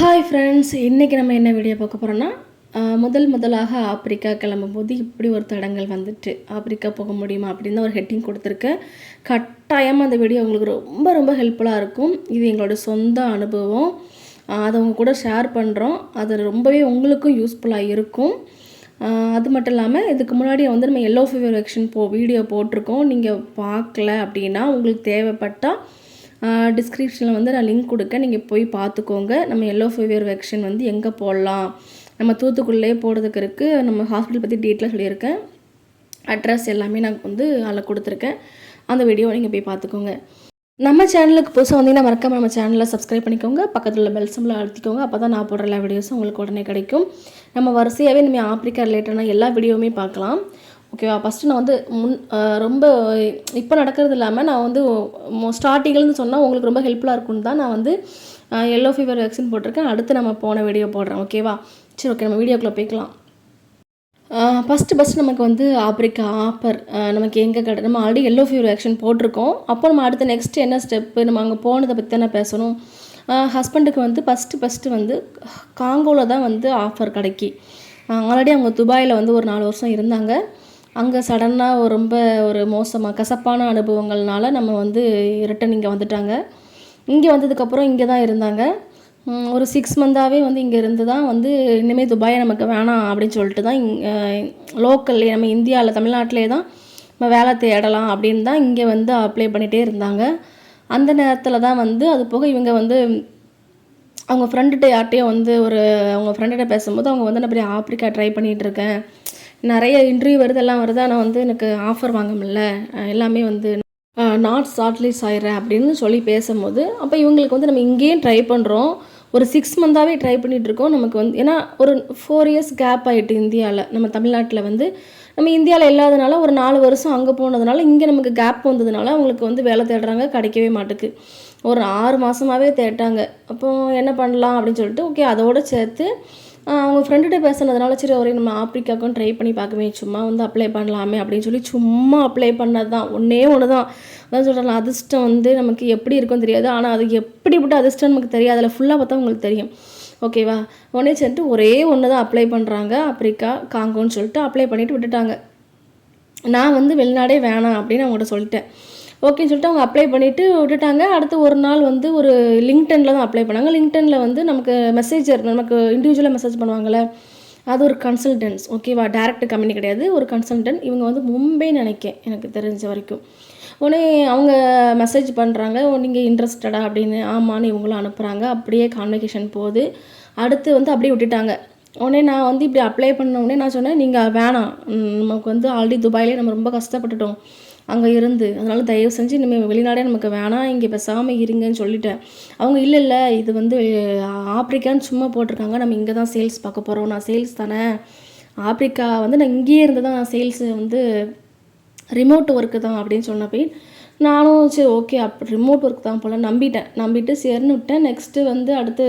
Hi friends இன்றைக்கி நம்ம என்ன வீடியோ பார்க்க போகிறோன்னா முதல் முதலாக ஆப்பிரிக்கா கிளம்பும்போது இப்படி ஒரு தடங்கள் வந்துட்டு ஆப்பிரிக்கா போக முடியுமா அப்படின்னு தான் ஒரு ஹெட்டிங் கொடுத்துருக்கேன் கட்டாயமாக அந்த வீடியோ உங்களுக்கு ரொம்ப ரொம்ப ஹெல்ப்ஃபுல்லாக இருக்கும். இது எங்களோட சொந்த அனுபவம். அதை உங்க கூட ஷேர் பண்ணுறோம் அது ரொம்பவே உங்களுக்கும் யூஸ்ஃபுல்லாக இருக்கும். அது மட்டும் இல்லாமல் இதுக்கு முன்னாடி வந்து நம்ம எல்லோ ஃபீவர் வெக்ஷன் போ வீடியோ போட்டிருக்கோம். நீங்கள் பார்க்கல அப்படின்னா உங்களுக்கு தேவைப்பட்டால் டிஸ்கிரிப்ஷனில் வந்து நான் லிங்க் கொடுக்க நீங்கள் போய் பார்த்துக்கோங்க. நம்ம எல்லோ ஃபீவர் வெக்ஷன் வந்து எங்கே போடலாம்? நம்ம தூத்துக்குள்ளே போடுறதுக்கு இருக்குது நம்ம ஹாஸ்பிட்டல் பற்றி டீட்டெயிலாக சொல்லியிருக்கேன். அட்ரஸ் எல்லாமே நான் வந்து அதில் கொடுத்துருக்கேன். அந்த வீடியோவை நீங்கள் போய் பார்த்துக்கோங்க. நம்ம சேனலுக்கு புதுசாக வந்தீங்கன்னா மறக்காமல் நம்ம சேனலை சப்ஸ்கிரைப் பண்ணிக்கோங்க. பக்கத்தில் உள்ள பெல் அழுத்திக்கோங்க. அப்போ தான் நான் போடுற எல்லா வீடியோஸும் உங்களுக்கு உடனே கிடைக்கும். நம்ம வரிசையாகவே நம்ம ஆப்பிரிக்கா ரிலேட்டடான எல்லா வீடியோவுமே பார்க்கலாம். ஓகேவா ஃபஸ்ட்டு நான் வந்து முன் ரொம்ப இப்போ நடக்கிறது இல்லாமல் நான் வந்து ஸ்டார்டிங்லேருந்து சொன்னால் உங்களுக்கு ரொம்ப ஹெல்ப்ஃபுல்லாக இருக்கும்னு தான் நான் வந்து எல்லோ ஃபீவர் வேக்சின் போட்டிருக்கேன். அடுத்து நம்ம போன வீடியோ போடுறேன் ஓகேவா சரி ஓகே நம்ம வீடியோக்குள்ளே போய்க்கலாம். ஃபஸ்ட்டு ஃபஸ்ட்டு நமக்கு வந்து ஆப்ரிக்கா ஆப்பர் நமக்கு எங்கே கடை நம்ம ஆல்ரெடி எல்லோ ஃபீவர் ஆக்ஷன் போட்டிருக்கோம். அப்போ நம்ம அடுத்த நெக்ஸ்ட் என்ன ஸ்டெப்பு நம்ம அங்கே போனதை பற்றி தானே பேசணும். ஹஸ்பண்டுக்கு வந்து ஃபஸ்ட்டு ஃபஸ்ட்டு வந்து காங்கோவில் தான் வந்து ஆஃபர் கிடைக்கி. ஆல்ரெடி அவங்க துபாயில் வந்து ஒரு நாலு வருஷம் இருந்தாங்க. அங்கே சடனாக ரொம்ப ஒரு மோசமாக கசப்பான அனுபவங்கள்னால நம்ம வந்து ரிட்டன் இங்கே வந்துட்டாங்க. இங்கே வந்ததுக்கப்புறம் இங்கே தான் இருந்தாங்க. ஒரு சிக்ஸ் மந்தாகவே வந்து இங்கே இருந்து தான் வந்து இனிமேல் துபாய் நமக்கு வேணாம் அப்படின்னு சொல்லிட்டு தான் லோக்கல்லே நம்ம இந்தியாவில் தமிழ்நாட்டிலே தான் நம்ம வேலை தேடலாம் அப்படின்னு தான் இங்கே வந்து அப்ளை பண்ணிகிட்டே இருந்தாங்க. அந்த நேரத்தில் தான் வந்து அது போக இவங்க வந்து அவங்க ஃப்ரெண்டுகிட்ட யார்கிட்டையும் வந்து ஒரு அவங்க ஃப்ரெண்டுகிட்ட பேசும்போது அவங்க வந்து நான் பெரிய ஆப்ரிக்கா ட்ரை பண்ணிகிட்டு இருக்கேன். நிறைய இன்டர்வியூ வருது எல்லாம் வருது ஆனால் வந்து எனக்கு ஆஃபர் வாங்க முடியல எல்லாமே வந்து நாட் ஷார்ட்லிஸ்ட் ஆயிடுறேன் அப்படின்னு சொல்லி பேசும்போது அப்போ இவங்களுக்கு வந்து நம்ம இங்கேயும் ட்ரை பண்ணுறோம் ஒரு சிக்ஸ் மந்தாகவே ட்ரை பண்ணிகிட்ருக்கோம் நமக்கு வந்து ஏன்னா ஒரு ஃபோர் இயர்ஸ் கேப் ஆகிட்டு இந்தியாவில் நம்ம தமிழ்நாட்டில் வந்து. நம்ம இந்தியாவில் இல்லாதனால ஒரு நாலு வருஷம் அங்கே போனதுனால இங்கே நமக்கு கேப் வந்ததுனால அவங்களுக்கு வந்து வேலை தேடுறாங்க கிடைக்கவே மாட்டுக்கு. ஒரு ஆறு மாதமாகவே தேட்டாங்க. அப்போ என்ன பண்ணலாம் அப்படின்னு சொல்லிட்டு ஓகே அதோடு சேர்த்து அவங்க ஃப்ரெண்டுகிட்ட பேசினதுனால சரி ஒரே நம்ம ஆப்ரிக்காவுக்கும் ட்ரை பண்ணி பார்க்கவே சும்மா வந்து அப்ளை பண்ணலாமே அப்படின்னு சொல்லி சும்மா அப்ளை பண்ணது தான் ஒன்றே ஒன்று தான் அதான் சொல்கிறேன் அதிர்ஷ்டம் வந்து நமக்கு எப்படி இருக்கும்னு தெரியாது. ஆனால் அது எப்படிப்பட்ட அதிர்ஷ்டம் நமக்கு தெரியாது அதில் ஃபுல்லாக பார்த்தா உங்களுக்கு தெரியும். ஓகேவா உடனே சேர்த்து ஒரே ஒன்று தான் அப்ளை பண்ணுறாங்க ஆப்ரிக்கா காங்கோன்னு சொல்லிட்டு அப்ளை பண்ணிவிட்டு விட்டுட்டாங்க. நான் வந்து வெளிநாடே வேணாம் அப்படின்னு அவங்கள்ட்ட சொல்லிட்டேன். ஓகேன்னு சொல்லிட்டு அவங்க அப்ளை பண்ணிவிட்டு விட்டுட்டாங்க. அடுத்து ஒரு நாள் வந்து ஒரு லிங்க்டனில் தான் அப்ளை பண்ணாங்க. லிங்க்டனில் வந்து நமக்கு மெசேஜர் நமக்கு இண்டிவிஜுவலாக மெசேஜ் பண்ணுவாங்கள்ல அது ஒரு கன்சல்டன்ஸ் ஓகேவா டேரக்ட் கம்பெனி கிடையாது. ஒரு கன்சல்டன்ட் இவங்க வந்து மும்பை நினைக்கேன் எனக்கு தெரிஞ்ச வரைக்கும். உடனே அவங்க மெசேஜ் பண்ணுறாங்க நீங்கள் இன்ட்ரெஸ்டடா அப்படின்னு. ஆமான்னு இவங்களும் அனுப்புகிறாங்க அப்படியே கான்வெகேஷன் போகுது. அடுத்து வந்து அப்படியே விட்டுட்டாங்க. உடனே நான் வந்து இப்படி அப்ளை பண்ண உடனே நான் சொன்னேன் நீங்கள் வேணாம். நமக்கு வந்து ஆல்ரெடி துபாயிலே நம்ம ரொம்ப கஷ்டப்பட்டுட்டோம். அங்கே இருந்து. அதனால் தயவு செஞ்சு இனிமேல் வெளிநாடே நமக்கு வேணாம். இங்கே பேசாமல் இருங்கன்னு சொல்லிட்டேன். அவங்க இல்லை இல்லை இது வந்து ஆப்பிரிக்கான்னு சும்மா போட்டிருக்காங்க. நம்ம இங்கே தான் சேல்ஸ் பார்க்க போகிறோம் நான் சேல்ஸ் தானே. ஆப்ரிக்கா வந்து நான் இங்கேயே இருந்து தான் நான் சேல்ஸு வந்து ரிமோட் ஒர்க்கு தான் அப்படின்னு சொன்னப்போ நானும் சரி ஓகே அப் ரிமோட் ஒர்க் தான் போல் நம்பிட்டேன். நம்பிட்டு சரின்னு விட்டேன். நெக்ஸ்ட்டு வந்து அடுத்து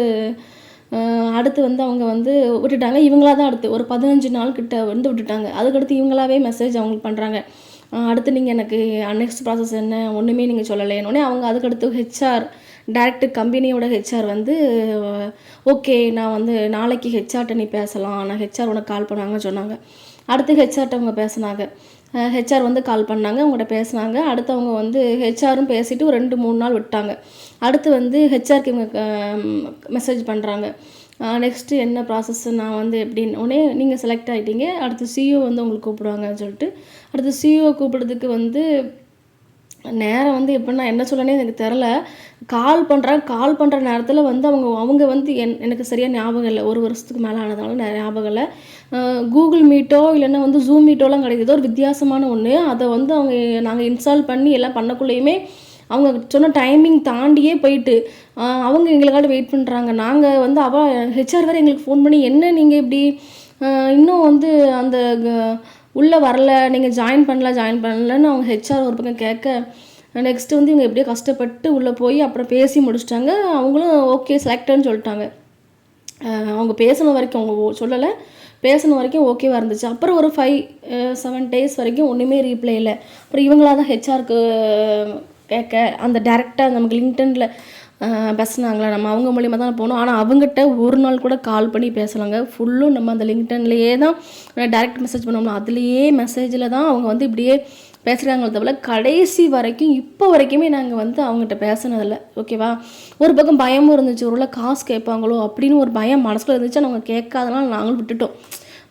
அடுத்து வந்து அவங்க வந்து விட்டுட்டாங்க. இவங்களா தான் அடுத்து ஒரு பதினஞ்சு நாள் கிட்ட வந்து விட்டுட்டாங்க. அதுக்கடுத்து இவங்களாவே மெசேஜ் அவங்களுக்கு பண்ணுறாங்க அடுத்து நீங்கள் எனக்கு நெக்ஸ்ட் ப்ராசஸ் என்ன? ஒன்றுமே நீங்கள் சொல்லலைன்னொடனே அவங்க அதுக்கடுத்து ஹெச்ஆர் டேரக்ட் கம்பெனியோட ஹெச்ஆர் வந்து ஓகே நான் வந்து நாளைக்கு ஹெச்ஆர்ட்ட நீ பேசலாம். நான் ஹெச்ஆர் உனக்கு கால் பண்ணாங்கன்னு சொன்னாங்க. அடுத்து ஹெச்ஆர்ட்ட அவங்க பேசினாங்க. ஹெச்ஆர் வந்து கால் பண்ணாங்க அவங்கள்ட்ட பேசுனாங்க. அடுத்து அவங்க வந்து ஹெச்ஆரும் பேசிவிட்டு ஒரு ரெண்டு மூணு நாள் விட்டாங்க. அடுத்து வந்து ஹெச்ஆர்க்கு இவங்க மெசேஜ் பண்ணுறாங்க நெக்ஸ்ட்டு என்ன ப்ராசஸ் நான் வந்து எப்படின்னு உடனே நீங்கள் செலக்ட் ஆகிட்டீங்க அடுத்து சிஇஓ வந்து உங்களுக்கு கூப்பிடுவாங்கன்னு சொல்லிட்டு. அடுத்து சிஇஓ கூப்பிடுறதுக்கு வந்து நேரம் வந்து எப்படின்னா என்ன சொல்லனே எனக்கு தெரில கால் பண்ணுறாங்க கால் பண்ணுற நேரத்தில் வந்து அவங்க அவங்க வந்து என் எனக்கு சரியாக ஞாபகம் இல்லை. ஒரு வருஷத்துக்கு மேலே ஆனதால ஞாபகம் இல்லை. கூகுள் மீட்டோ இல்லைன்னா வந்து ஜூம் மீட்டோலாம் கிடைக்குது. ஒரு வித்தியாசமான ஒன்று அதை வந்து அவங்க நாங்கள் இன்ஸ்டால் பண்ணி எல்லாம் பண்ணக்குள்ளேயுமே அவங்க சொன்ன டைமிங் தாண்டியே போயிட்டு அவங்க எங்களுக்காக வெயிட் பண்ணுறாங்க நாங்கள் வந்து அவ ஹெச்ஆர் வேறு எங்களுக்கு ஃபோன் பண்ணி என்ன நீங்கள் இப்படி இன்னும் வந்து அந்த க- உள்ளே வரல நீங்கள் ஜாயின் பண்ணல ஜாயின் பண்ணலன்னு அவங்க ஹெச்ஆர் ஒரு பக்கம் கேட்க நெக்ஸ்ட்டு வந்து இவங்க எப்படியோ கஷ்டப்பட்டு உள்ளே போய் அப்புறம் பேசி முடிச்சிட்டாங்க. அவங்களும் ஓகே செலக்டர்னு சொல்லிட்டாங்க. அவங்க பேசின வரைக்கும் அவங்க சொல்லலை. பேசின வரைக்கும் ஓகேவாக இருந்துச்சு. அப்புறம் ஒரு ஃபைவ் செவன் டேஸ் வரைக்கும் ஒன்றுமே ரீப்ளை இல்லை அப்புறம் இவங்களா தான் ஹெச்ஆருக்கு கேட்க அந்த டேரெக்டாக நமக்கு லிங்க்டனில் பேசுனாங்களா? நம்ம அவங்க மூலியமாக தான் போனோம். ஆனால் அவங்ககிட்ட ஒரு நாள் கூட கால் பண்ணி பேசலாங்க. ஃபுல்லும் நம்ம அந்த லிங்க்டன்லேயே தான் டைரக்ட் மெசேஜ் பண்ணோம்னா அதுலேயே மெசேஜில் தான் அவங்க வந்து இப்படியே பேசுகிறாங்களே தவிர கடைசி வரைக்கும் இப்போ வரைக்குமே நாங்கள் வந்து அவங்ககிட்ட பேசினதில்ல. ஓகேவா ஒரு பக்கம் பயமும் இருந்துச்சு. ஒரு காசு கேட்பாங்களோ அப்படின்னு ஒரு பயம் மனசில் இருந்துச்சு. அவங்க கேட்காதனால நாங்களும் விட்டுட்டோம்.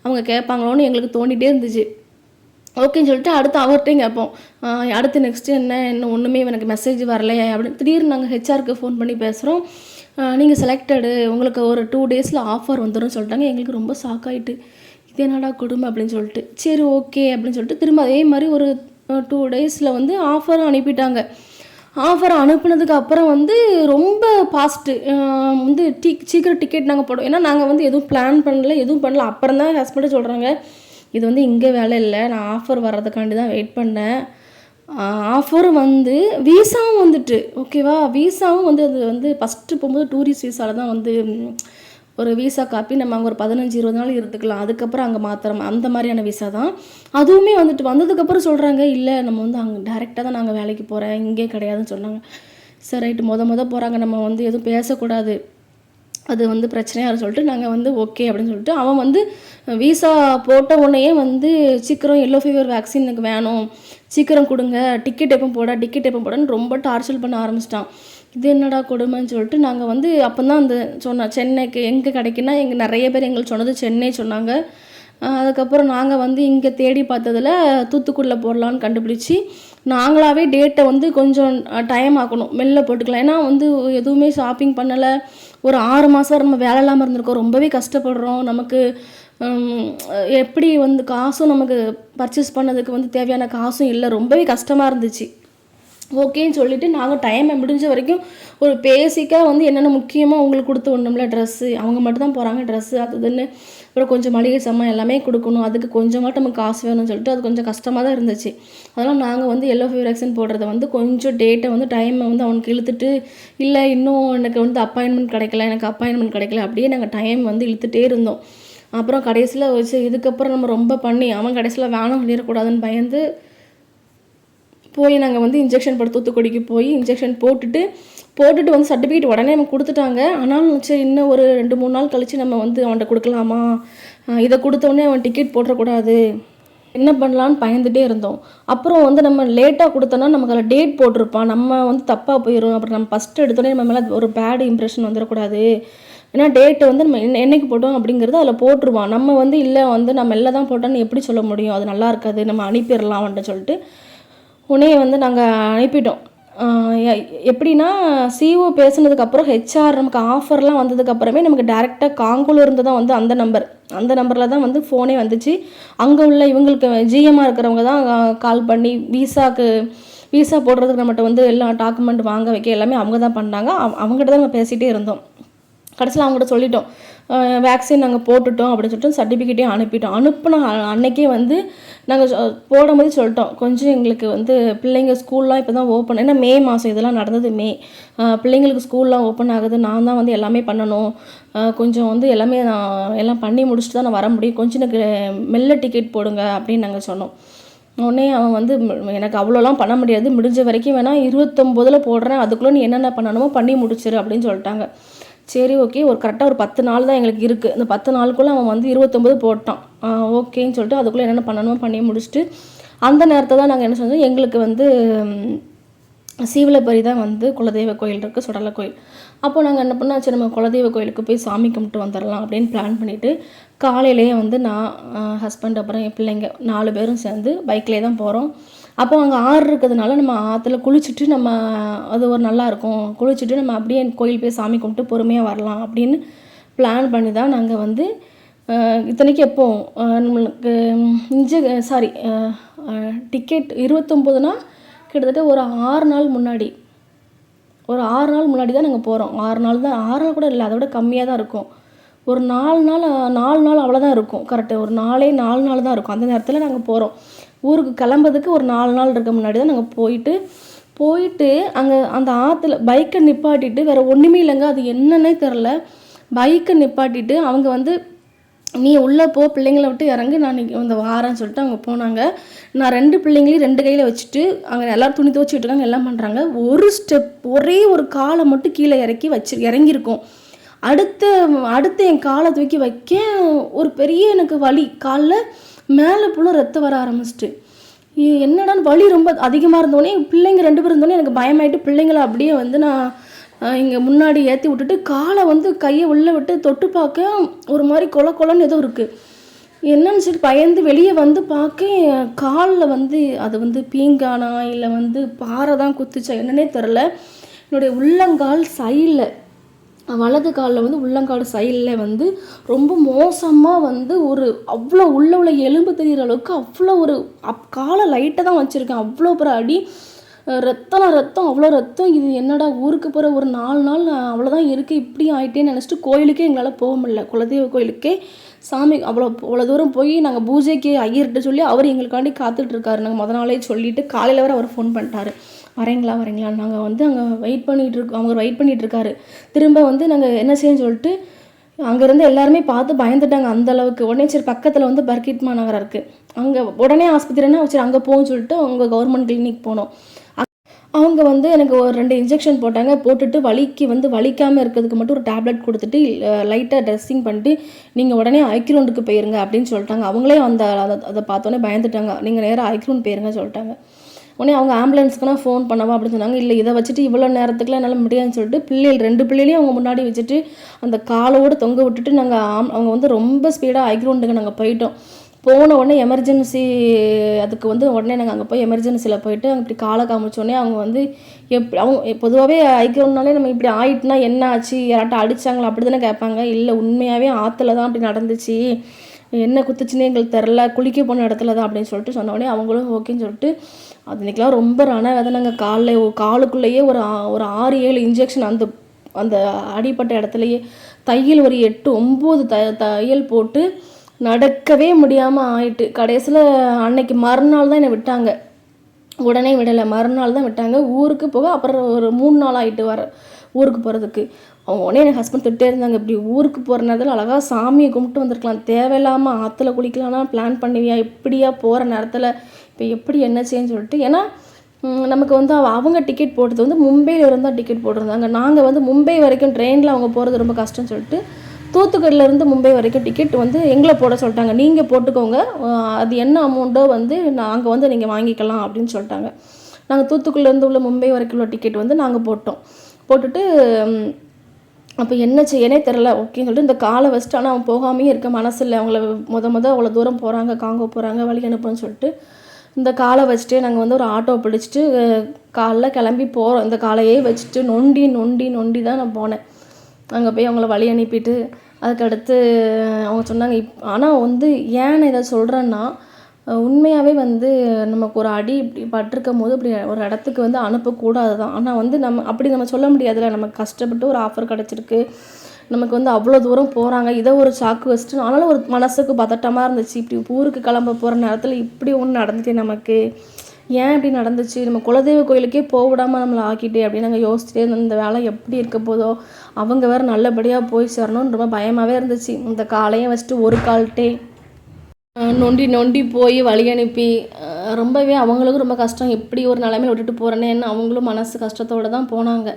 அவங்க கேட்பாங்களோன்னு எங்களுக்கு தோண்டிகிட்டே இருந்துச்சு. ஓகேன்னு சொல்லிட்டு அடுத்து அவர்கிட்டையும் கேட்போம். அடுத்து நெக்ஸ்ட்டு என்ன? என்ன ஒன்றுமே எனக்கு மெசேஜ் வரலையே அப்படின்னு திடீர்னு நாங்கள் ஹெச்ஆருக்கு ஃபோன் பண்ணி பேசுகிறோம் நீங்கள் செலக்டடு உங்களுக்கு ஒரு டூ டேஸில் ஆஃபர் வந்துடும் சொல்லிட்டாங்க. எங்களுக்கு ரொம்ப ஷாக் ஆகிட்டு இது என்னடா கொடுமை? அப்படின்னு சொல்லிட்டு. சரி ஓகே அப்படின்னு சொல்லிட்டு திரும்ப அதே மாதிரி ஒரு டூ டேஸில் வந்து ஆஃபரும் அனுப்பிட்டாங்க. ஆஃபர் அனுப்புனதுக்கு அப்புறம் வந்து ரொம்ப ஃபாஸ்ட்டு வந்து டி சீக்கிரம் டிக்கெட் நாங்கள் போடுவோம் ஏன்னா நாங்கள் வந்து எதுவும் பிளான் பண்ணல எதுவும் பண்ணல. அப்புறம் தான் ஹஸ்பண்டே சொல்கிறாங்க இது வந்து இங்கே வேலை இல்லை. நான் ஆஃபர் வர்றதுக்காண்டி தான் வெயிட் பண்ணேன். ஆஃபரும் வந்து வீசாவும் வந்துட்டு. ஓகேவா வீசாவும் வந்து அது வந்து ஃபஸ்ட்டு போகும்போது டூரிஸ்ட் வீசாவில் தான் வந்து ஒரு வீசா காப்பி நம்ம அங்கே ஒரு பதினஞ்சு இருபது நாள் இருந்துக்கலாம். அதுக்கப்புறம் அங்கே மாத்திரம் அந்த மாதிரியான விசா தான். அதுவுமே வந்துட்டு வந்ததுக்கப்புறம் சொல்கிறாங்க இல்லை நம்ம வந்து அங்கே டேரெக்டாக தான் நாங்கள் வேலைக்கு போகிறேன் இங்கே கிடையாதுன்னு சொன்னாங்க. சரி ரைட்டு மொதல் மொதல் போகிறாங்க நம்ம வந்து எதுவும் பேசக்கூடாது. அது வந்து பிரச்சனையாக சொல்லிட்டு நாங்கள் வந்து ஓகே அப்படின்னு சொல்லிட்டு அவன் வந்து விசா போட்ட உடனேயே வந்து சீக்கிரம் எல்லோ ஃபீவர் வேக்சின் எனக்கு வேணும். சீக்கிரம் கொடுங்க. டிக்கெட் எப்போ போட டிக்கெட் எப்போ போடன்னு ரொம்ப டார்ச்சர் பண்ண ஆரம்பிச்சிட்டான். இது என்னடா கொடுமைன்னு சொல்லிட்டு நாங்கள் வந்து அப்போ தான் அந்த சொன்னோம் சென்னைக்கு எங்கே கிடைக்குன்னா எங்கள் நிறைய பேர் எங்களுக்கு சொன்னது சென்னை சொன்னாங்க. அதுக்கப்புறம் நாங்கள் வந்து இங்கே தேடி பார்த்ததுல தூத்துக்குடியில் போடலான்னு கண்டுபிடிச்சி நாங்களாவே டேட்டை வந்து கொஞ்சம் டைம் ஆக்கணும். மெல்ல போட்டுக்கலாம். ஏன்னா வந்து எதுவுமே ஷாப்பிங் பண்ணலை. ஒரு ஆறு மாதம் நம்ம வேலை இல்லாமல் இருந்திருக்கோம். ரொம்பவே கஷ்டப்படுறோம். நமக்கு எப்படி வந்து காசும் நமக்கு பர்ச்சேஸ் பண்ணதுக்கு வந்து தேவையான காசும் இல்லை. ரொம்பவே கஷ்டமாக இருந்துச்சு. ஓகேன்னு சொல்லிட்டு நாங்கள் டைமை முடிஞ்ச வரைக்கும் ஒரு பேசிக்காக வந்து என்னென்ன முக்கியமாக உங்களுக்கு கொடுத்து ஒன்றும்ல ட்ரெஸ்ஸு அவங்க மட்டும் தான் போகிறாங்க ட்ரெஸ்ஸு அது இதுன்னு. அப்புறம் கொஞ்சம் மளிகை சாமான் எல்லாமே கொடுக்கணும். அதுக்கு கொஞ்சமாட்டும் நமக்கு காசு வேணும்னு சொல்லிட்டு அது கொஞ்சம் கஷ்டமாக தான் இருந்துச்சு. அதனால் நாங்கள் வந்து எல்லோ ஃபீவர் வேக்சின் போடுறத வந்து கொஞ்சம் டேட்டை வந்து டைமை வந்து அவனுக்கு இழுத்துட்டு இல்லை இன்னும் எனக்கு வந்து அப்பாயின்மெண்ட் கிடைக்கல எனக்கு அப்பாயின்மெண்ட் கிடைக்கல. அப்படியே நாங்கள் டைம் வந்து இழுத்துட்டே இருந்தோம். அப்புறம் கடைசியில் வச்சு இதுக்கப்புறம் நம்ம ரொம்ப பண்ணி அவன் கடைசியில் வேணும் சொல்லிடக்கூடாதுன்னு பயந்து போய் நாங்கள் வந்து இன்ஜெக்ஷன் போட தூத்துக்குடிக்கு போய் இன்ஜெக்ஷன் போட்டுட்டு போட்டுட்டு வந்து சர்டிஃபிகேட் உடனே நம்ம கொடுத்துட்டாங்க. ஆனாலும் சரி இன்னும் ஒரு ரெண்டு மூணு நாள் கழித்து நம்ம வந்து அவன்கிட்ட கொடுக்கலாமா? இதை கொடுத்தோடனே அவன் டிக்கெட் போட்டுறக்கூடாது. என்ன பண்ணலான்னு பயந்துட்டே இருந்தோம். அப்புறம் வந்து நம்ம லேட்டாக கொடுத்தோன்னா நமக்கு அதில் டேட் போட்டிருப்பான். நம்ம வந்து தப்பாக போயிடும் அப்புறம் நம்ம ஃபஸ்ட்டு எடுத்தோடனே நம்ம மேலே ஒரு பேட் இம்ப்ரெஷன் வந்துடக்கூடாது. ஏன்னா டேட்டை வந்து நம்ம என்ன என்னைக்கு போட்டோம் அப்படிங்கிறது அதில் போட்டுருவான். நம்ம வந்து இல்லை வந்து நம்ம எல்லாம் தான் போட்டோன்னு எப்படி சொல்ல முடியும்? அது நல்லா இருக்காது. நம்ம அனுப்பிடலாம் அவன்கிட்ட சொல்லிட்டு. உடனே வந்து நாங்கள் அனுப்பிட்டோம். எப்படின்னா சிஓ பேசுனதுக்கப்புறம் ஹெச்ஆர் நமக்கு ஆஃபர்லாம் வந்ததுக்கப்புறமே நமக்கு டேரெக்டாக காங்கூல இருந்து தான் வந்து அந்த நம்பர் அந்த நம்பரில் தான் வந்து ஃபோனே வந்துச்சு. அங்கே உள்ள இவங்களுக்கு ஜிஎம்மாக இருக்கிறவங்க தான் கால் பண்ணி விசாக்கு விசா போடுறதுக்கு நம்மகிட்ட வந்து எல்லா டாக்குமெண்ட் வாங்க வைக்க எல்லாமே அவங்க தான் பண்ணாங்க. அவங்ககிட்ட தான் நம்ம பேசிகிட்டே இருந்தோம். கடைசியில் அவங்ககிட்ட சொல்லிட்டோம். வேக்சின் நாங்கள் போட்டுட்டோம் அப்படின்னு சொல்லிட்டு சர்டிஃபிகேட்டையும் அனுப்பிட்டோம். அனுப்பின அன்னைக்கே வந்து நாங்கள் போடும்போது சொல்லிட்டோம். கொஞ்சம் எங்களுக்கு வந்து பிள்ளைங்க ஸ்கூல்லாம் இப்போ தான் ஓப்பன் ஏன்னா மே மாதம் இதெல்லாம் நடந்தது மே. பிள்ளைங்களுக்கு ஸ்கூல்லாம் ஓப்பன் ஆகுது. நான் தான் வந்து எல்லாமே பண்ணணும். கொஞ்சம் வந்து எல்லாமே நான் எல்லாம் பண்ணி முடிச்சுட்டு தான் நான் வர முடியும். கொஞ்சம் எனக்கு மெல்ல டிக்கெட் போடுங்க அப்படின்னு நாங்கள் சொன்னோம். உடனே அவன் வந்து எனக்கு அவ்வளோலாம் பண்ண முடியாது. முடிஞ்ச வரைக்கும் வேணால் இருபத்தொம்போதில் போடுறேன். அதுக்குள்ளே நீ என்னென்ன பண்ணணுமோ பண்ணி முடிச்சிரு அப்படின்னு சொல்லிட்டாங்க. சரி ஓகே ஒரு கரெக்டாக ஒரு பத்து நாள் தான் எங்களுக்கு இருக்குது இந்த பத்து நாளுக்குள்ளே அவன் வந்து இருபத்தொம்போது போட்டான். ஓகேன்னு சொல்லிட்டு அதுக்குள்ளே என்னென்ன பண்ணணுமோ பண்ணி முடிச்சுட்டு அந்த நேரத்தை தான் நாங்கள் என்ன செஞ்சோம்? எங்களுக்கு வந்து சீவலப்பரி தான் வந்து குலதெய்வ கோயில் இருக்குது சுடலை கோயில். அப்போ நாங்கள் என்ன பண்ணோம்? சரி நம்ம குலதெய்வ கோயிலுக்கு போய் சாமி கும்பிட்டு வந்துடலாம் அப்படின்னு பிளான் பண்ணிவிட்டு காலையிலேயே வந்து நான் ஹஸ்பண்ட் அப்புறம் என் பிள்ளைங்க நாலு பேரும் சேர்ந்து பைக்லேயே தான் போகிறோம் அப்போ அங்கே ஆறு இருக்கிறதுனால நம்ம ஆற்றுல குளிச்சுட்டு நம்ம அது ஒரு நல்லா இருக்கும். குளிச்சுட்டு நம்ம அப்படியே கோயில் போய் சாமி கும்பிட்டு பொறுமையாக வரலாம் அப்படின்னு பிளான் பண்ணி தான் நாங்கள் வந்து இத்தனைக்கு எப்போ நம்மளுக்கு இஞ்சு சாரி டிக்கெட் இருபத்தொம்போதுனா கிட்டத்தட்ட ஒரு ஆறு நாள் முன்னாடி ஒரு ஆறு நாள் முன்னாடி தான் நாங்கள் போகிறோம் ஆறு நாள் தான் ஆறு நாள் கூட இல்லை அதை விட கம்மியாக தான் இருக்கும். ஒரு நாலு நாள் நாலு நாள் அவ்வளோதான் இருக்கும் கரெக்டு ஒரு நாளே நாலு நாள் தான் இருக்கும். அந்த நேரத்தில் நாங்கள் போகிறோம் ஊருக்கு கிளம்புறதுக்கு ஒரு நாலு நாள் இருக்க முன்னாடி தான் நாங்கள் போயிட்டு போயிட்டு அங்கே அந்த ஆற்றுல பைக்கை நிப்பாட்டிட்டு வேறு ஒன்றுமே இல்லைங்க அது என்னன்னே தெரில பைக்கை நிப்பாட்டிட்டு அவங்க வந்து நீ உள்ளே போ பிள்ளைங்கள விட்டு இறங்கு நான் இன்னைக்கு இந்த வாரேன்னு சொல்லிட்டு அவங்க போனாங்க. நான் ரெண்டு பிள்ளைங்களையும் ரெண்டு கையில் வச்சுட்டு அங்கே எல்லோரும் துணி துவச்சிட்டு இருக்காங்க எல்லாம் பண்ணுறாங்க ஒரு ஸ்டெப் ஒரே ஒரு காலை மட்டும் கீழே இறக்கி வச்சு இறங்கியிருக்கோம். அடுத்த அடுத்து என் காலை தூக்கி வைக்க ஒரு பெரிய எனக்கு வலி. காலில் மேலே போல ரத்தம் வர ஆரம்பிச்சிட்டு. என்னடான்னு வலி ரொம்ப அதிகமாக இருந்தோடனே பிள்ளைங்க ரெண்டு பேரும் இருந்தோடனே எனக்கு பயமாயிட்டு பிள்ளைங்களை அப்படியே வந்து நான் இங்கே முன்னாடி ஏற்றி விட்டுட்டு காலை வந்து கையை உள்ளே விட்டு தொட்டு பார்க்க ஒரு மாதிரி கொல கொலன்னு ஏதோ இருக்குது என்னன்னு சொல்லி பயந்து வெளியே வந்து பார்க்க காலில் வந்து அது வந்து பீங்கானா இல்லை வந்து பாறை தான் குத்துச்சா என்னன்னே தெரில என்னுடைய உள்ளங்கால் சைடில் வலது காலில் வந்து உள்ளங்கால் சைடில் வந்து ரொம்ப மோசமாக வந்து ஒரு அவ்வளோ உள்ள உள்ள எலும்பு தெரிகிற அளவுக்கு அவ்வளோ ஒரு அப் காலை லைட்டை தான் வச்சுருக்கேன். அவ்வளோ பிற அடி. ரத்தம் ரத்தம் அவ்வளோ ரத்தம். இது என்னடா ஊருக்கு போகிற ஒரு நாலு நாள் அவ்வளோதான் இருக்குது இப்படி ஆயிட்டேன்னு நினச்சிட்டு கோயிலுக்கே எங்களால் போக முடியல. குலதெய்வ கோயிலுக்கே சாமி அவ்வளோ அவ்வளோ தூரம் போய் நாங்கள் பூஜைக்கு ஐயர்கிட்ட சொல்லி அவர் எங்களுக்காண்டி காத்துட்டு இருக்காரு. நாங்கள் முத நாளே சொல்லிவிட்டு காலையில் வர அவர் ஃபோன் பண்ணிட்டாரு. வரீங்களா வரீங்களா? நாங்கள் வந்து அங்கே வெயிட் பண்ணிகிட்டு இருக்கோம் அவங்க வெயிட் பண்ணிகிட்ருக்காரு திரும்ப வந்து நாங்கள் என்ன செய்யணும்னு சொல்லிட்டு அங்கேருந்து எல்லாருமே பார்த்து பயந்துட்டாங்க அந்த அளவுக்கு. உடனே சரி பக்கத்தில் வந்து பர்கிட் மாநகரம் இருக்குது அங்கே உடனே ஆஸ்பத்திரினா சரி அங்கே போகணும்னு சொல்லிட்டு அவங்க கவர்மெண்ட் கிளினிக் போனோம். அவங்க வந்து எனக்கு ஒரு ரெண்டு இன்ஜெக்ஷன் போட்டாங்க. போட்டுட்டு வலிக்கு வந்து வலிக்காமல் இருக்கிறதுக்கு மட்டும் ஒரு டேப்லெட் கொடுத்துட்டு லைட்டாக ட்ரெஸ்ஸிங் பண்ணிட்டு நீங்கள் உடனே ஐக்ரௌண்டுக்கு போயிருங்க அப்படின்னு சொல்லிட்டாங்க. அவங்களே அந்த அதை அதை பார்த்தோன்னே பயந்துட்டாங்க. நீங்கள் நேராக ஐக்ரௌண்ட் போயிருங்க சொல்லிட்டாங்க. உடனே அவங்க ஆம்புலன்ஸ்க்குனா ஃபோன் பண்ணவா அப்படின்னு சொன்னாங்க. இல்லை இதை வச்சுட்டு இவ்வளோ நேரத்துக்குலாம் என்னால் முடியாதுன்னு சொல்லிட்டு பிள்ளைகள் ரெண்டு பிள்ளைகளையும் அவங்க முன்னாடி வச்சுட்டு அந்த காலோடு தொங்க விட்டுட்டு நாங்கள் அவங்க வந்து ரொம்ப ஸ்பீடாக ஐக்ரௌண்டுக்கு நாங்கள் போயிட்டோம். போன உடனே எமர்ஜென்சி அதுக்கு வந்து உடனே நாங்கள் அங்கே போய் எமர்ஜென்சியில் போயிட்டு அங்கே இப்படி காலை காமிச்சோடனே அவங்க வந்து எப் அவங்க பொதுவாகவே ஐக்கிறோம்னாலே நம்ம இப்படி ஆயிட்டுனா என்ன ஆச்சு? யாராட்டும் அடித்தாங்களா அப்படி தானே கேட்பாங்க. இல்லை உண்மையாகவே ஆற்றுல தான் அப்படி நடந்துச்சு. என்ன குத்துச்சுன்னு எங்களுக்கு தெரில. குளிக்க போன இடத்துல தான் அப்படின்னு சொல்லிட்டு சொன்ன உடனே அவங்களும் ஓகேன்னு சொல்லிட்டு அது இன்றைக்கெலாம் ரொம்ப ரண வேதனைங்க. காலில் காலுக்குள்ளேயே ஒரு ஒரு ஆறு ஏழு இன்ஜெக்ஷன் அந்த அந்த அடிப்பட்ட இடத்துலையே தையல் ஒரு எட்டு ஒம்பது த தையல் போட்டு நடக்கவே முடியாமல் ஆயிட்டு. கடைசியில் அன்னைக்கு மறுநாள் தான் என்னை விட்டாங்க. உடனே விடலை. மறுநாள் தான் விட்டாங்க. ஊருக்கு போக அப்புறம் ஒரு மூணு நாள் ஆகிட்டு வர ஊருக்கு போகிறதுக்கு அவங்க உடனே என் ஹஸ்பண்ட் திட்டே இருந்தாங்க. இப்படி ஊருக்கு போகிற நேரத்தில் அழகாக சாமியை கும்பிட்டு வந்திருக்கலாம். தேவையில்லாமல் ஆற்றுல குளிக்கலாம்னா பிளான் பண்ணுவியா? இப்படியா போகிற நேரத்தில் இப்போ எப்படி என்ன செய்யன்னு சொல்லிட்டு ஏன்னா நமக்கு வந்து அவங்க டிக்கெட் போட்டது வந்து மும்பையில் இருந்தால் டிக்கெட் போட்டிருந்தாங்க. நாங்கள் வந்து மும்பை வரைக்கும் ட்ரெயினில் அவங்க போகிறது ரொம்ப கஷ்டம்னு சொல்லிட்டு தூத்துக்குடியிலேருந்து மும்பை வரைக்கும் டிக்கெட் வந்து எங்களை போட சொல்லிட்டாங்க. நீங்கள் போட்டுக்கோங்க. அது என்ன அமௌண்ட்டோ வந்து நாங்கள் வந்து நீங்கள் வாங்கிக்கலாம் அப்படின்னு சொல்லிட்டாங்க. நாங்கள் தூத்துக்குடியிலேருந்து உள்ள மும்பை வரைக்கும் உள்ள டிக்கெட் வந்து நாங்கள் போட்டோம். போட்டுட்டு அப்போ என்ன செய்யனே தெரில ஓகேன்னு சொல்லிட்டு இந்த காலை வச்சுட்டு ஆனால் அவன் போகாமையே இருக்க மனசில்லை அவங்கள முத முத அவ்வளோ தூரம் போகிறாங்க காங்கோ போகிறாங்க வழி அனுப்புன்னு சொல்லிட்டு இந்த காலை வச்சுட்டு நாங்கள் வந்து ஒரு ஆட்டோ பிடிச்சிட்டு காலைல கிளம்பி போகிறோம் இந்த காலையே வச்சுட்டு நொண்டி நொண்டி நொண்டி தான் நான் போனேன். அங்கே போய் அவங்கள வழி அனுப்பிட்டு அதுக்கடுத்து அவங்க சொன்னாங்க இப் ஆனால் வந்து ஏன் நான் இதை சொல்கிறேன்னா உண்மையாகவே வந்து நமக்கு ஒரு அடி இப்படி பட்டிருக்கும் போது இப்படி ஒரு இடத்துக்கு வந்து அனுப்பக்கூடாது தான் ஆனால் வந்து நம்ம அப்படி நம்ம சொல்ல முடியாதுல்ல. நமக்கு கஷ்டப்பட்டு ஒரு ஆஃபர் கிடச்சிருக்கு. நமக்கு வந்து அவ்வளோ தூரம் போகிறாங்க இதை ஒரு சாக்கு வச்சுட்டு ஆனாலும் ஒரு மனசுக்கு பதட்டமாக இருந்துச்சு. இப்படி ஊருக்கு கிளம்ப போகிற நேரத்தில் இப்படி ஒன்று நடந்துச்சு நமக்கு. ஏன் இப்படி நடந்துச்சு? நம்ம குலதெய்வ கோயிலுக்கே போவிடாமல் நம்மளை ஆக்கிட்டே அப்படின்னு நாங்கள் யோசிச்சுட்டே இருந்தோம். இந்த வேலை எப்படி இருக்க போதோ அவங்க வேறு நல்லபடியாக போய் சேரணும்னு ரொம்ப பயமாகவே இருந்துச்சு. இந்த காலையும் வச்சுட்டு ஒரு கால்ட்டே நொண்டி நொண்டி போய் வழி அனுப்பி ரொம்பவே அவங்களுக்கும் ரொம்ப கஷ்டம். எப்படி ஒரு நிலைமையில விட்டுட்டு போகிறேன்னு அவங்களும் மனசு கஷ்டத்தோடு தான் போனாங்க.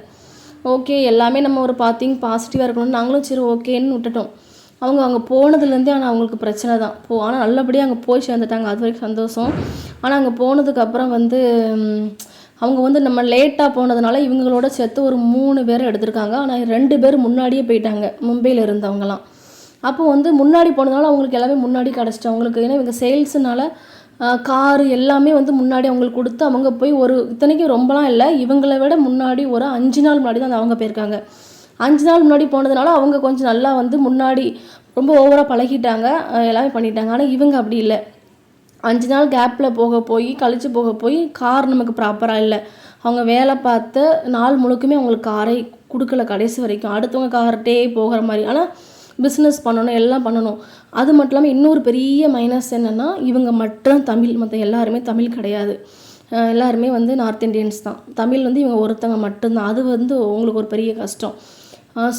ஓகே எல்லாமே நம்ம ஒரு பார்த்திங் பாசிட்டிவாக இருக்கணும்னு நாங்களும் சரி ஓகேன்னு விட்டுட்டோம். அவங்க அங்கே போனதுலேருந்தே ஆனால் அவங்களுக்கு பிரச்சனை தான். போ ஆனால் நல்லபடியாக அங்கே போய் சேர்ந்துட்டாங்க. அது வரைக்கும் சந்தோஷம். ஆனால் அங்கே போனதுக்கப்புறம் வந்து அவங்க வந்து நம்ம லேட்டாக போனதுனால இவங்களோட சேர்த்து ஒரு மூணு பேர் எடுத்திருக்காங்க. ஆனால் ரெண்டு பேர் முன்னாடியே போயிட்டாங்க மும்பையில் இருந்தவங்கலாம். அப்போ வந்து முன்னாடி போனதுனால அவங்களுக்கு எல்லாமே முன்னாடி கிடச்சிட்டு அவங்களுக்கு ஏன்னா இவங்க சேல்ஸுனால காரு எல்லாமே வந்து முன்னாடி அவங்களுக்கு கொடுத்து அவங்க போய் ஒரு இத்தனைக்கும் ரொம்பலாம் இல்லை இவங்களை விட முன்னாடி ஒரு அஞ்சு நாள் முன்னாடி தான் அவங்க போயிருக்காங்க. அஞ்சு நாள் முன்னாடி போனதுனால அவங்க கொஞ்சம் நல்லா வந்து முன்னாடி ரொம்ப ஓவராக பழகிட்டாங்க எல்லாமே பண்ணிட்டாங்க. ஆனால் இவங்க அப்படி இல்லை. அஞ்சு நாள் கேப்பில் போக போய் கழித்து போக போய் கார் நமக்கு ப்ராப்பராக இல்லை. அவங்க வேலை பார்த்த நாள் முழுக்குமே அவங்களுக்கு காரை கொடுக்கல கடைசி வரைக்கும். அடுத்தவங்க கார்ட்டே போகிற மாதிரி. ஆனால் பிஸ்னஸ் பண்ணணும் எல்லாம் பண்ணணும். அது மட்டும் இல்லாமல் இன்னொரு பெரிய மைனஸ் என்னென்னா இவங்க மட்டும் தமிழ் மற்ற எல்லாருமே தமிழ் கிடையாது. எல்லாருமே வந்து நார்த் இண்டியன்ஸ் தான். தமிழ் வந்து இவங்க ஒருத்தங்க மட்டும்தான். அது வந்து உங்களுக்கு ஒரு பெரிய கஷ்டம்.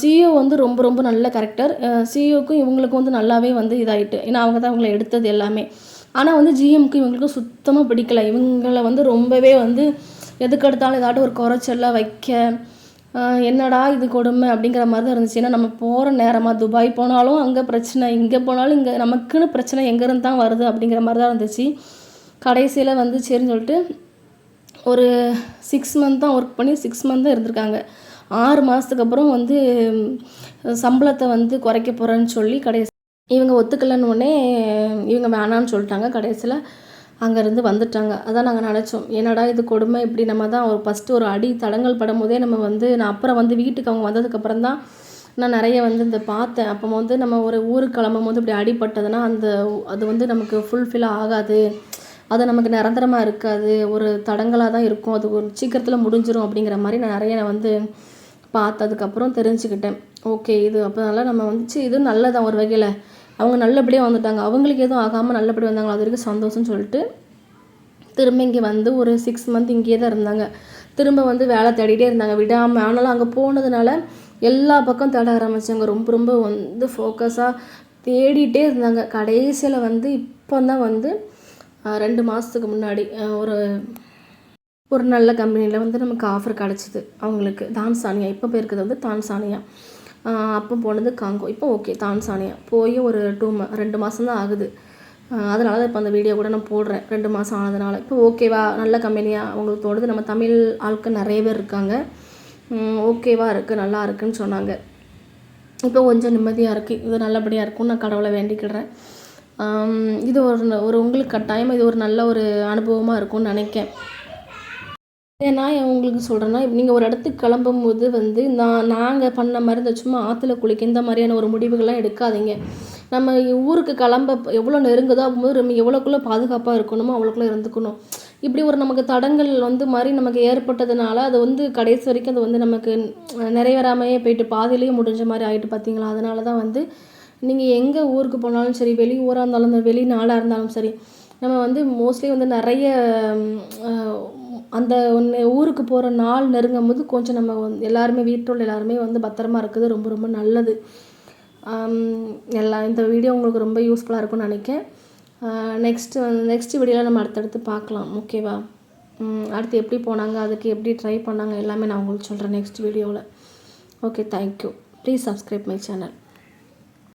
சிஇஓ வந்து ரொம்ப ரொம்ப நல்ல கேரக்டர் சிஇஓக்கும் இவங்களுக்கும் வந்து நல்லாவே வந்து இதாகிட்டு ஏன்னா அவங்க தான் அவங்கள எடுத்தது எல்லாமே. ஆனால் வந்து ஜிஎம்க்கு இவங்களுக்கும் சுத்தமாக பிடிக்கல. இவங்கள வந்து ரொம்பவே வந்து எதுக்கெடுத்தாலும் ஏதாட்டும் ஒரு குறைச்சல்லாம் வைக்க என்னடா இது கொடுமை அப்படிங்கிற மாதிரி தான் இருந்துச்சு. ஏன்னா நம்ம போகிற நேரமாக துபாய் போனாலும் அங்கே பிரச்சனை இங்கே போனாலும் இங்கே நமக்குன்னு பிரச்சனை எங்கேருந்து தான் வருது அப்படிங்கிற மாதிரி தான் இருந்துச்சு. கடைசியில் வந்து சரின்னு சொல்லிட்டு ஒரு சிக்ஸ் மந்த் தான் ஒர்க் பண்ணி சிக்ஸ் மந்த் தான் இருந்திருக்காங்க. ஆறு மாதத்துக்கு அப்புறம் வந்து சம்பளத்தை வந்து குறைக்க போகிறேன்னு சொல்லி கடைசி இவங்க ஒத்துக்கலன்னு உடனே இவங்க வேணான்னு சொல்லிட்டாங்க கடைசியில். அங்கேருந்து வந்துட்டாங்க. அதான் நாங்கள் நினச்சோம். என்னடா இது கொடுமை? இப்படி நம்ம தான் ஒரு ஃபஸ்ட்டு ஒரு அடி தடங்கல் படும் போதே நம்ம வந்து நான் அப்புறம் வந்து வீட்டுக்கு அவங்க வந்ததுக்கப்புறம் தான் நான் நிறைய வந்து இந்த பார்த்தேன். அப்போ வந்து நம்ம ஒரு ஊருக்கு கிளம்பும் போது இப்படி அடிபட்டதுன்னா அந்த அது வந்து நமக்கு ஃபுல்ஃபில் ஆகாது. அது நமக்கு நிரந்தரமாக இருக்காது. ஒரு தடங்கலாக தான் இருக்கும். அது ஒரு சீக்கிரத்தில் முடிஞ்சிரும் அப்படிங்கிற மாதிரி நான் நிறைய நான் வந்து பார்த்ததுக்கப்புறம் தெரிஞ்சுக்கிட்டேன். ஓகே இது அப்போனால நம்ம வந்துச்சு இது நல்லதான் ஒரு வகையில். அவங்க நல்லபடியாக வந்துட்டாங்க. அவங்களுக்கு எதுவும் ஆகாமல் நல்லபடியாக வந்தாங்களோ? அது வரைக்கும் சந்தோஷம்னு சொல்லிட்டு திரும்ப இங்கே வந்து ஒரு சிக்ஸ் மந்த் இங்கேயே தான் இருந்தாங்க. திரும்ப வந்து வேலை தேடிட்டே இருந்தாங்க. விடாமல் ஆனாலும் அங்கே போனதுனால எல்லா பக்கம் தேட ஆரம்பித்தாங்க ரொம்ப ரொம்ப வந்து ஃபோக்கஸாக தேடிட்டே இருந்தாங்க. கடைசியில் வந்து இப்போ தான் வந்து ரெண்டு மாதத்துக்கு முன்னாடி ஒரு ஒரு நல்ல கம்பெனியில் வந்து நமக்கு ஆஃபர் கிடச்சிது. அவங்களுக்கு. தான்சானியா. இப்போ போயிருக்கிறது வந்து தான்சானியா. அப்போ போனது காங்கோ. இப்போ ஓகே தான்சானியா. போய் ஒரு டூ ம ரெண்டு மாதம் தான் ஆகுது அதனால தான் இப்போ அந்த வீடியோ கூட நான் போடுறேன். ரெண்டு மாதம் ஆனதுனால. இப்போ ஓகேவா? நல்ல கம்பெனியாக அவங்களுக்கு தோணுது நம்ம தமிழ் ஆட்கள் நிறைய பேர் இருக்காங்க. ஓகேவா இருக்குது நல்லா இருக்குன்னு சொன்னாங்க. இப்போ கொஞ்சம் நிம்மதியாக இருக்குது இது நல்லபடியாக இருக்கும்னு நான் கடவுளை வேண்டிக்கிடுறேன் இது ஒரு ஒரு உங்களுக்கு கட்டாயம் இது ஒரு நல்ல ஒரு அனுபவமாக இருக்கும்னு நினைக்கேன். ஏன் நான் ஏன் உங்களுக்கு சொல்கிறேன்னா நீங்கள் ஒரு இடத்துக்கு கிளம்பும்போது வந்து நான் நாங்கள் பண்ண மாதிரி இந்த சும்மா ஆற்றுல குளிக்க இந்த மாதிரியான ஒரு முடிவுகள்லாம் எடுக்காதீங்க. நம்ம ஊருக்கு கிளம்ப எவ்வளோ நெருங்குதோ அப்போது நம்ம எவ்வளோக்குள்ளே பாதுகாப்பாக இருக்கணுமோ அவ்வளோக்குள்ளே இருந்துக்கணும். இப்படி ஒரு நமக்கு தடங்கள் வந்து மாதிரி நமக்கு ஏற்பட்டதுனால அது வந்து கடைசி வரைக்கும் அது வந்து நமக்கு நிறைவேறாமையே போயிட்டு பாதியிலேயே முடிஞ்ச மாதிரி ஆகிட்டு பார்த்தீங்களா அதனால தான் வந்து நீங்கள் எங்கே ஊருக்கு போனாலும் சரி வெளி ஊராக இருந்தாலும் வெளி நாளாக இருந்தாலும் சரி நம்ம வந்து மோஸ்ட்லி வந்து நிறைய அந்த ஒன்று ஊருக்கு போகிற நாள் நெருங்கும் போது கொஞ்சம் நம்ம வந்து எல்லாருமே வீட்டில் எல்லாருமே வந்து பத்திரமா இருக்குது ரொம்ப ரொம்ப நல்லது. எல்லா இந்த வீடியோ உங்களுக்கு ரொம்ப யூஸ்ஃபுல்லாக இருக்கும்னு நினைக்கேன் நெக்ஸ்ட்டு வந்து நெக்ஸ்ட் வீடியோவில் நம்ம அடுத்தடுத்து பார்க்கலாம் ஓகேவா அடுத்து எப்படி போனாங்க அதுக்கு எப்படி ட்ரை பண்ணாங்க எல்லாமே நான் உங்களுக்கு சொல்கிறேன் நெக்ஸ்ட் வீடியோவில் okay thank you please subscribe my channel